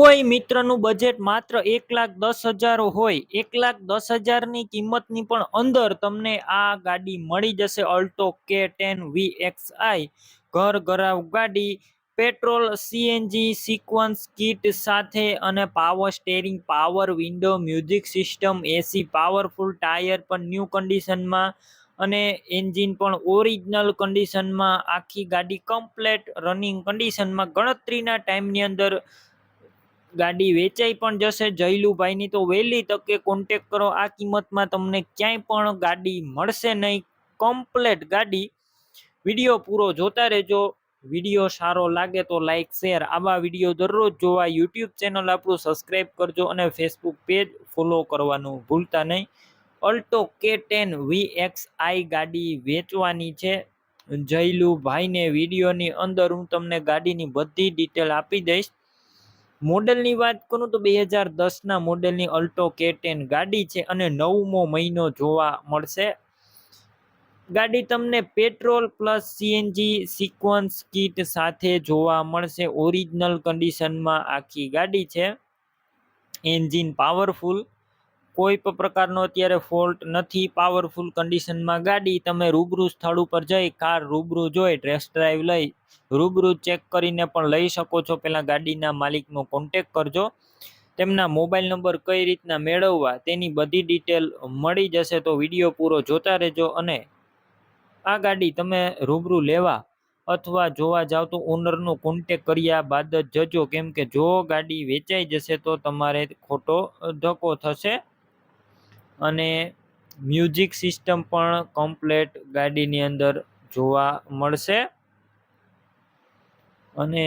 કોઈ મિત્રનું બજેટ માત્ર એક લાખ દસ હજાર હોય, એક લાખ દસ હજારની કિંમતની પણ અંદર તમને આ ગાડી મળી જશે અલ્ટો કે ટેન વી એક્સ આઈ. ઘર ઘરાવ ગાડી, પેટ્રોલ, સીએનજી, સિક્વન્સ, કિટ સાથે અને power steering, power window, music system, AC, powerful tyre પણ ન્યૂ કન્ડિશનમાં અને એન્જિન પણ ઓરિજિનલ કન્ડિશનમાં આખી ગાડી કમ્પ્લેટ રનિંગ કન્ડિશનમાં ગણતરીના ટાઈમની અંદર ગાડી વેચાઈ પણ જશે, જયલુભાઈની તો વહેલી તકે કોન્ટેક કરો, આ કિંમતમાં તમને ક્યાંય પણ ગાડી મળશે નહીં. કમ્પ્લેટ ગાડી. વીડિયો પૂરો જોતા રહેજો. વીડિયો સારો લાગે તો લાઇક શેર આવા વીડિયો દરરોજ જોવા યુટ્યુબ ચેનલ આપણું સબસ્ક્રાઈબ કરજો અને ફેસબુક પેજ ફોલો કરવાનું ભૂલતા નહીં. અલ્ટો કે ટેન વી એક્સ આઈ ગાડી વેચવાની છે. જયલુભાઈને વિડીયોની અંદર હું તમને ગાડીની બધી ડિટેલ આપી દઈશ. મોડેલની વાત કરું તો બે હજાર દસના મોડેલની અલ્ટો કે ટેન ગાડી છે અને નવમો મહિનો જોવા મળશે. ગાડી તમને petrol plus CNG sequence kit સાથે જોવા મળશે. ઓરિજિનલ કન્ડિશનમાં આખી ગાડી છે. Engine powerful. કોઈ પણ પ્રકારનો અત્યારે ફોલ્ટ નથી. પાવરફુલ કન્ડિશનમાં ગાડી તમે રૂબરૂ સ્થળ ઉપર જઈ કાર રૂબરૂ જોઈ ટેસ્ટ ડ્રાઈવ લઈ, રૂબરૂ ચેક કરીને પણ લઈ શકો છો. પહેલાં ગાડીના માલિકનો કોન્ટેક કરજો. તેમના મોબાઈલ નંબર કઈ રીતના મેળવવા તેની બધી ડિટેલ મળી જશે તો વીડિયો પૂરો જોતા રહેજો અને આ ગાડી તમે રૂબરૂ લેવા અથવા જોવા જાવ તો ઓનરનો કોન્ટેક કર્યા બાદ જ જજો. કેમ કે જો ગાડી વેચાઈ જશે તો તમારે ખોટો ધક્કો થશે. અને મ્યુઝિક સિસ્ટમ પણ કમ્પ્લેટ ગાડીની અંદર જોવા મળશે. અને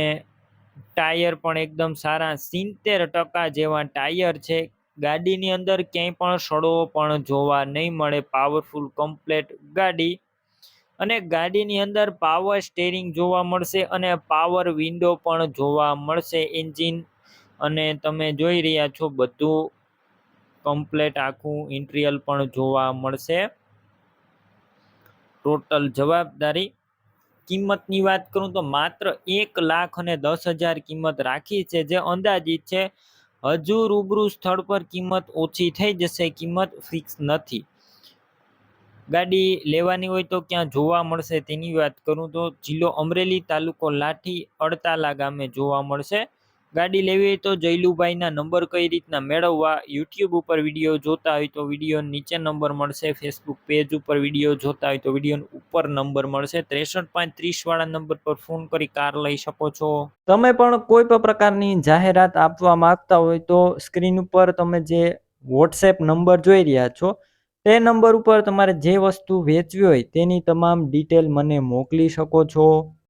ટાયર પણ એકદમ સારા, સિત્તેર ટકા જેવા ટાયર છે. ગાડીની અંદર ક્યાંય પણ સડો પણ જોવા નહીં મળે પાવરફુલ કમ્પ્લેટ ગાડી. અને ગાડીની અંદર પાવર સ્ટેરિંગ જોવા મળશે અને પાવર વિન્ડો પણ જોવા મળશે એન્જિન અને તમે જોઈ રહ્યા છો બધું કમ્પ્લેટ આખું ઇન્ટ્રીયલ પણ જોવા મળશે. ટોટલ જવાબદારી કિંમતની વાત કરું તો માત્ર એક લાખ અને દસ હજાર કિંમત રાખી છે, જે અંદાજિત છે હજુ રૂબરૂ સ્થળ પર કિંમત ઓછી થઈ જશે, કિંમત ફિક્સ નથી. ગાડી લેવાની હોય તો ક્યાં જોવા મળશે તેની વાત કરું તો જિલ્લો અમરેલી તાલુકો લાઠી અડતાલા ગામે જોવા મળશે. ગાડી લેવી હોય તો જયલુભાઈના નંબર કઈ રીતના મેળવવા યુટ્યુબ ઉપર વીડિયો જોતા હોય તો વીડિયો નીચે નંબર મળશે ફેસબુક પેજ ઉપર વીડિયો જોતા હોય તો વીડિયો ઉપર નંબર મળશે. ત્રેસઠ પાંચ ત્રીસ વાળા નંબર પર ફોન કરી કાર લઈ શકો છો. તમે પણ કોઈ પણ પ્રકારની જાહેરાત આપવા માંગતા હોય તો સ્ક્રીન ઉપર તમે જે વોટ્સએપ નંબર જોઈ રહ્યા છો, તે નંબર ઉપર તમારે જે વસ્તુ વેચવી હોય તેની તમામ ડિટેલ મને મોકલી શકો છો.